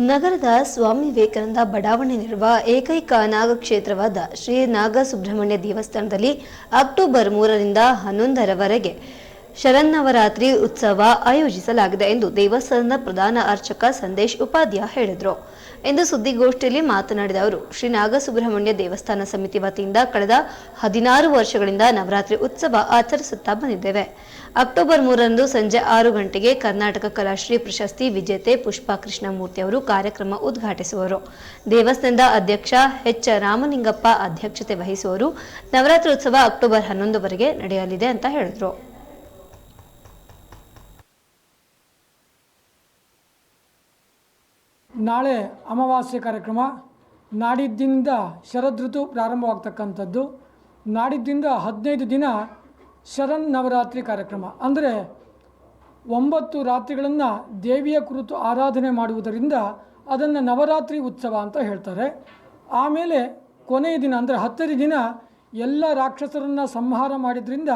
ನಗರದ ಸ್ವಾಮಿ ವಿವೇಕಾನಂದ ಬಡಾವಣೆಯಲ್ಲಿರುವ ಏಕೈಕ ನಾಗಕ್ಷೇತ್ರವಾದ ಶ್ರೀ ನಾಗಸುಬ್ರಹ್ಮಣ್ಯ ದೇವಸ್ಥಾನದಲ್ಲಿ ಅಕ್ಟೋಬರ್ ಮೂರರಿಂದ ಹನ್ನೊಂದರವರೆಗೆ ಶರನ್ನವರಾತ್ರಿ ಉತ್ಸವ ಆಯೋಜಿಸಲಾಗಿದೆ ಎಂದು ದೇವಸ್ಥಾನದ ಪ್ರಧಾನ ಅರ್ಚಕ ಸಂದೇಶ್ ಉಪಾಧ್ಯಾಯ ಹೇಳಿದರು. ಎಂದು ಸುದ್ದಿಗೋಷ್ಠಿಯಲ್ಲಿ ಮಾತನಾಡಿದ ಅವರು, ಶ್ರೀ ನಾಗಸುಬ್ರಹ್ಮಣ್ಯ ದೇವಸ್ಥಾನ ಸಮಿತಿ ವತಿಯಿಂದ ಕಳೆದ ಹದಿನಾರು ವರ್ಷಗಳಿಂದ ನವರಾತ್ರಿ ಉತ್ಸವ ಆಚರಿಸುತ್ತಾ ಬಂದಿದ್ದೇವೆ. ಅಕ್ಟೋಬರ್ ಮೂರರಂದು ಸಂಜೆ ಆರು ಗಂಟೆಗೆ ಕರ್ನಾಟಕ ಕಲಾಶ್ರೀ ಪ್ರಶಸ್ತಿ ವಿಜೇತೆ ಪುಷ್ಪಾ ಕೃಷ್ಣಮೂರ್ತಿ ಅವರು ಕಾರ್ಯಕ್ರಮ ಉದ್ಘಾಟಿಸುವರು. ದೇವಸ್ಥಾನದ ಅಧ್ಯಕ್ಷ ಎಚ್ ರಾಮಲಿಂಗಪ್ಪ ಅಧ್ಯಕ್ಷತೆ ವಹಿಸುವರು. ನವರಾತ್ರಿ ಉತ್ಸವ ಅಕ್ಟೋಬರ್ ಹನ್ನೊಂದುವರೆಗೆ ನಡೆಯಲಿದೆ ಅಂತ ಹೇಳಿದರು. ನಾಳೆ ಅಮಾವಾಸ್ಯೆ ಕಾರ್ಯಕ್ರಮ. ನಾಡಿದ್ದಿಂದ ಋತು ಪ್ರಾರಂಭವಾಗ್ತಕ್ಕಂಥದ್ದು. ನಾಡಿದ್ದಿಂದ ಹದಿನೈದು ದಿನ ಶರನ್ ನವರಾತ್ರಿ ಕಾರ್ಯಕ್ರಮ. ಅಂದರೆ ಒಂಬತ್ತು ರಾತ್ರಿಗಳನ್ನು ದೇವಿಯ ಕುರಿತು ಆರಾಧನೆ ಮಾಡುವುದರಿಂದ ಅದನ್ನು ನವರಾತ್ರಿ ಉತ್ಸವ ಅಂತ ಹೇಳ್ತಾರೆ. ಆಮೇಲೆ ಕೊನೆಯ ದಿನ, ಅಂದರೆ ಹತ್ತನೇ ದಿನ ಎಲ್ಲ ರಾಕ್ಷಸರನ್ನು ಸಂಹಾರ ಮಾಡಿದ್ರಿಂದ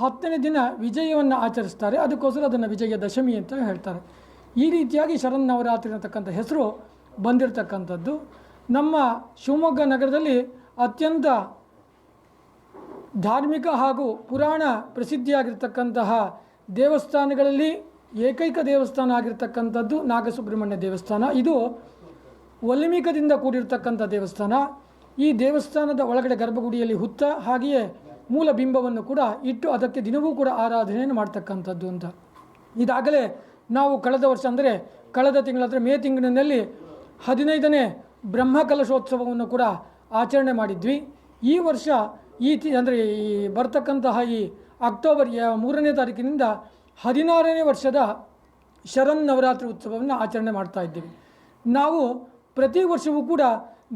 ಹತ್ತನೇ ದಿನ ವಿಜಯವನ್ನು ಆಚರಿಸ್ತಾರೆ. ಅದಕ್ಕೋಸ್ಕರ ಅದನ್ನು ವಿಜಯದಶಮಿ ಅಂತ ಹೇಳ್ತಾರೆ. ಈ ರೀತಿಯಾಗಿ ಶರನ್ನವರಾತ್ರಿ ಅನ್ನತಕ್ಕಂಥ ಹೆಸರು ಬಂದಿರತಕ್ಕಂಥದ್ದು. ನಮ್ಮ ಶಿವಮೊಗ್ಗ ನಗರದಲ್ಲಿ ಅತ್ಯಂತ ಧಾರ್ಮಿಕ ಹಾಗೂ ಪುರಾಣ ಪ್ರಸಿದ್ಧಿಯಾಗಿರ್ತಕ್ಕಂತಹ ದೇವಸ್ಥಾನಗಳಲ್ಲಿ ಏಕೈಕ ದೇವಸ್ಥಾನ ಆಗಿರ್ತಕ್ಕಂಥದ್ದು ನಾಗಸುಬ್ರಹ್ಮಣ್ಯ ದೇವಸ್ಥಾನ. ಇದು ಒಲಿಮಿಕದಿಂದ ಕೂಡಿರ್ತಕ್ಕಂಥ ದೇವಸ್ಥಾನ. ಈ ದೇವಸ್ಥಾನದ ಒಳಗಡೆ ಗರ್ಭಗುಡಿಯಲ್ಲಿ ಹುತ್ತ ಹಾಗೆಯೇ ಮೂಲ ಬಿಂಬವನ್ನು ಕೂಡ ಇಟ್ಟು ಅದಕ್ಕೆ ದಿನವೂ ಕೂಡ ಆರಾಧನೆಯನ್ನು ಮಾಡ್ತಕ್ಕಂಥದ್ದು ಅಂತ. ಇದಾಗಲೇ ನಾವು ಕಳೆದ ವರ್ಷ ಅಂದರೆ ಕಳೆದ ತಿಂಗಳ ಅಂದರೆ ಮೇ ತಿಂಗಳಿನಲ್ಲಿ ಹದಿನೈದನೇ ಬ್ರಹ್ಮ ಕಲಶೋತ್ಸವವನ್ನು ಕೂಡ ಆಚರಣೆ ಮಾಡಿದ್ವಿ. ಈ ವರ್ಷ ಈ ತಿ ಅಂದರೆ ಈ ಬರ್ತಕ್ಕಂತಹ ಈ ಅಕ್ಟೋಬರ್ ಮೂರನೇ ತಾರೀಕಿನಿಂದ ಹದಿನಾರನೇ ವರ್ಷದ ಶರನ್ ನವರಾತ್ರಿ ಉತ್ಸವವನ್ನು ಆಚರಣೆ ಮಾಡ್ತಾ ಇದ್ದೀವಿ. ನಾವು ಪ್ರತಿ ವರ್ಷವೂ ಕೂಡ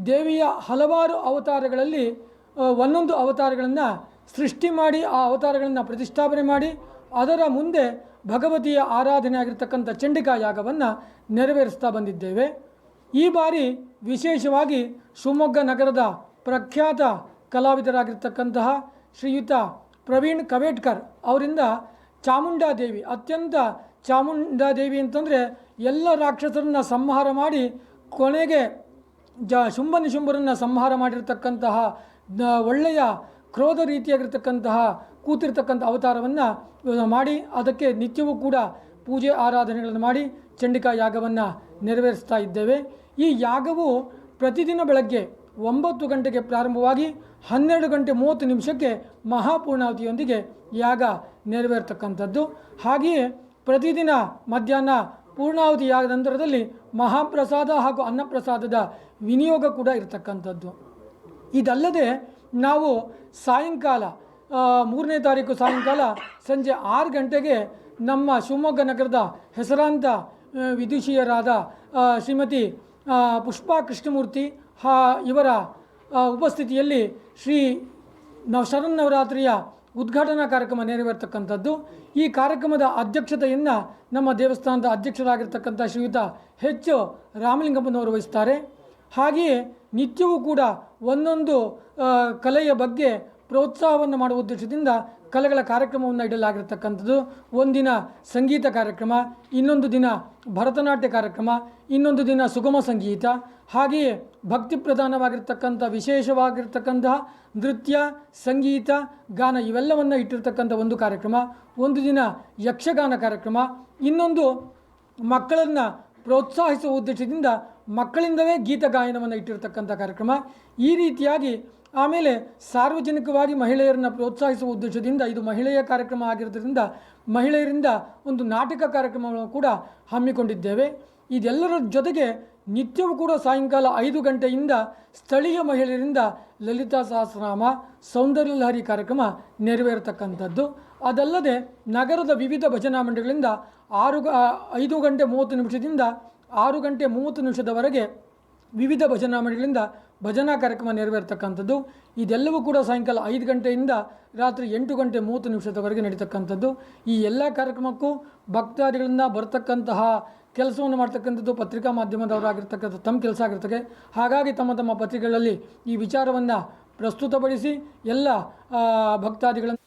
ದೇವಿಯ ಹಲವಾರು ಅವತಾರಗಳಲ್ಲಿ ಒಂದೊಂದು ಅವತಾರಗಳನ್ನು ಸೃಷ್ಟಿ ಮಾಡಿ ಆ ಅವತಾರಗಳನ್ನು ಪ್ರತಿಷ್ಠಾಪನೆ ಮಾಡಿ ಅದರ ಮುಂದೆ ಭಗವತಿಯ ಆರಾಧನೆ ಆಗಿರ್ತಕ್ಕಂಥ ಚಂಡಿಕಾ ಯಾಗವನ್ನು ನೆರವೇರಿಸ್ತಾ ಬಂದಿದ್ದೇವೆ. ಈ ಬಾರಿ ವಿಶೇಷವಾಗಿ ಶಿವಮೊಗ್ಗ ನಗರದ ಪ್ರಖ್ಯಾತ ಕಲಾವಿದರಾಗಿರ್ತಕ್ಕಂತಹ ಶ್ರೀಯುತ ಪ್ರವೀಣ್ ಕವೇಟ್ಕರ್ ಅವರಿಂದ ಚಾಮುಂಡಾದೇವಿ, ಅತ್ಯಂತ ಚಾಮುಂಡಾದೇವಿ ಅಂತಂದರೆ ಎಲ್ಲ ರಾಕ್ಷಸರನ್ನು ಸಂಹಾರ ಮಾಡಿ ಕೊನೆಗೆ ಜ ಶುಂಭ ನಿಶುಂಭರನ್ನು ಸಂಹಾರ ಮಾಡಿರ್ತಕ್ಕಂತಹ ಒಳ್ಳೆಯ ಕ್ರೋಧ ರೀತಿಯಾಗಿರ್ತಕ್ಕಂತಹ ಕೂತಿರ್ತಕ್ಕಂಥ ಅವತಾರವನ್ನು ಮಾಡಿ, ಅದಕ್ಕೆ ನಿತ್ಯವೂ ಕೂಡ ಪೂಜೆ ಆರಾಧನೆಗಳನ್ನು ಮಾಡಿ ಚಂಡಿಕಾ ಯಾಗವನ್ನು ನೆರವೇರಿಸ್ತಾ ಇದ್ದೇವೆ. ಈ ಯಾಗವು ಪ್ರತಿದಿನ ಬೆಳಗ್ಗೆ ಒಂಬತ್ತು ಗಂಟೆಗೆ ಪ್ರಾರಂಭವಾಗಿ ಹನ್ನೆರಡು ಗಂಟೆ ಮೂವತ್ತು ನಿಮಿಷಕ್ಕೆ ಮಹಾಪೂರ್ಣಾವತಿಯೊಂದಿಗೆ ಯಾಗ ನೆರವೇರ್ತಕ್ಕಂಥದ್ದು. ಹಾಗೆಯೇ ಪ್ರತಿದಿನ ಮಧ್ಯಾಹ್ನ ಪೂರ್ಣಾವತಿ ಯಾಗದ ನಂತರದಲ್ಲಿ ಮಹಾಪ್ರಸಾದ ಹಾಗೂ ಅನ್ನಪ್ರಸಾದದ ವಿನಿಯೋಗ ಕೂಡ ಇರತಕ್ಕಂಥದ್ದು. ಇದಲ್ಲದೆ ನಾವು ಸಾಯಂಕಾಲ ಮೂರನೇ ತಾರೀಕು ಸಾಯಂಕಾಲ ಸಂಜೆ ಆರು ಗಂಟೆಗೆ ನಮ್ಮ ಶಿವಮೊಗ್ಗ ನಗರದ ಹೆಸರಾಂತ ವಿದುಷಿಯರಾದ ಶ್ರೀಮತಿ ಪುಷ್ಪಾ ಕೃಷ್ಣಮೂರ್ತಿ ಹಾ, ಇವರ ಉಪಸ್ಥಿತಿಯಲ್ಲಿ ಶ್ರೀ ನವ ಶರನ್ನವರಾತ್ರಿಯ ಉದ್ಘಾಟನಾ ಕಾರ್ಯಕ್ರಮ ನೆರವೇರ್ತಕ್ಕಂಥದ್ದು. ಈ ಕಾರ್ಯಕ್ರಮದ ಅಧ್ಯಕ್ಷತೆಯನ್ನು ನಮ್ಮ ದೇವಸ್ಥಾನದ ಅಧ್ಯಕ್ಷರಾಗಿರ್ತಕ್ಕಂಥ ಶ್ರೀಯುತ ಹೆಚ್ಚು ರಾಮಲಿಂಗಪ್ಪನವರು ವಹಿಸ್ತಾರೆ. ಹಾಗೆಯೇ ನಿತ್ಯವೂ ಕೂಡ ಒಂದೊಂದು ಕಲೆಯ ಬಗ್ಗೆ ಪ್ರೋತ್ಸಾಹವನ್ನು ಮಾಡುವ ಉದ್ದೇಶದಿಂದ ಕಲೆಗಳ ಕಾರ್ಯಕ್ರಮವನ್ನು ಇಡಲಾಗಿರತಕ್ಕಂಥದ್ದು. ಒಂದಿನ ಸಂಗೀತ ಕಾರ್ಯಕ್ರಮ, ಇನ್ನೊಂದು ದಿನ ಭರತನಾಟ್ಯ ಕಾರ್ಯಕ್ರಮ, ಇನ್ನೊಂದು ದಿನ ಸುಗಮ ಸಂಗೀತ. ಹಾಗೆಯೇ ಭಕ್ತಿ ಪ್ರಧಾನವಾಗಿರ್ತಕ್ಕಂಥ ವಿಶೇಷವಾಗಿರ್ತಕ್ಕಂತಹ ನೃತ್ಯ, ಸಂಗೀತ, ಗಾನ ಇವೆಲ್ಲವನ್ನು ಇಟ್ಟಿರ್ತಕ್ಕಂಥ ಒಂದು ಕಾರ್ಯಕ್ರಮ. ಒಂದು ದಿನ ಯಕ್ಷಗಾನ ಕಾರ್ಯಕ್ರಮ, ಇನ್ನೊಂದು ಮಕ್ಕಳನ್ನು ಪ್ರೋತ್ಸಾಹಿಸುವ ಉದ್ದೇಶದಿಂದ ಮಕ್ಕಳಿಂದಲೇ ಗೀತ ಗಾಯನವನ್ನು ಇಟ್ಟಿರ್ತಕ್ಕಂಥ ಕಾರ್ಯಕ್ರಮ. ಈ ರೀತಿಯಾಗಿ ಆಮೇಲೆ ಸಾರ್ವಜನಿಕವಾಗಿ ಮಹಿಳೆಯರನ್ನು ಪ್ರೋತ್ಸಾಹಿಸುವ ಉದ್ದೇಶದಿಂದ ಇದು ಮಹಿಳೆಯ ಕಾರ್ಯಕ್ರಮ ಆಗಿರೋದ್ರಿಂದ ಮಹಿಳೆಯರಿಂದ ಒಂದು ನಾಟಕ ಕಾರ್ಯಕ್ರಮಗಳನ್ನು ಕೂಡ ಹಮ್ಮಿಕೊಂಡಿದ್ದೇವೆ. ಇದೆಲ್ಲರ ಜೊತೆಗೆ ನಿತ್ಯವೂ ಕೂಡ ಸಾಯಂಕಾಲ ಐದು ಗಂಟೆಯಿಂದ ಸ್ಥಳೀಯ ಮಹಿಳೆಯರಿಂದ ಲಲಿತಾ ಸಹಸ್ರನಾಮ, ಸೌಂದರ್ಯ ಲಹರಿ ಕಾರ್ಯಕ್ರಮ ನೆರವೇರತಕ್ಕಂಥದ್ದು. ಅದಲ್ಲದೆ ನಗರದ ವಿವಿಧ ಭಜನಾ ಮಂಡಳಿಗಳಿಂದ ಆರು ಐದು ಗಂಟೆ ಮೂವತ್ತು ನಿಮಿಷದಿಂದ ಆರು ಗಂಟೆ ಮೂವತ್ತು ನಿಮಿಷದವರೆಗೆ ವಿವಿಧ ಭಜನಾ ಮಂಡಳಿಗಳಿಂದ ಭಜನಾ ಕಾರ್ಯಕ್ರಮ ನೆರವೇರ್ತಕ್ಕಂಥದ್ದು. ಇದೆಲ್ಲವೂ ಕೂಡ ಸಾಯಂಕಾಲ ಐದು ಗಂಟೆಯಿಂದ ರಾತ್ರಿ ಎಂಟು ಗಂಟೆ ಮೂವತ್ತು ನಿಮಿಷದವರೆಗೆ ನಡೀತಕ್ಕಂಥದ್ದು. ಈ ಎಲ್ಲ ಕಾರ್ಯಕ್ರಮಕ್ಕೂ ಭಕ್ತಾದಿಗಳಿಂದ ಬರ್ತಕ್ಕಂತಹ ಕೆಲಸವನ್ನು ಮಾಡ್ತಕ್ಕಂಥದ್ದು ಪತ್ರಿಕಾ ಮಾಧ್ಯಮದವರಾಗಿರ್ತಕ್ಕಂಥ ತಮ್ಮ ಕೆಲಸ ಆಗಿರ್ತದೆ. ಹಾಗಾಗಿ ತಮ್ಮ ತಮ್ಮ ಪತ್ರಿಕೆಗಳಲ್ಲಿ ಈ ವಿಚಾರವನ್ನು ಪ್ರಸ್ತುತಪಡಿಸಿ ಎಲ್ಲ ಭಕ್ತಾದಿಗಳನ್ನು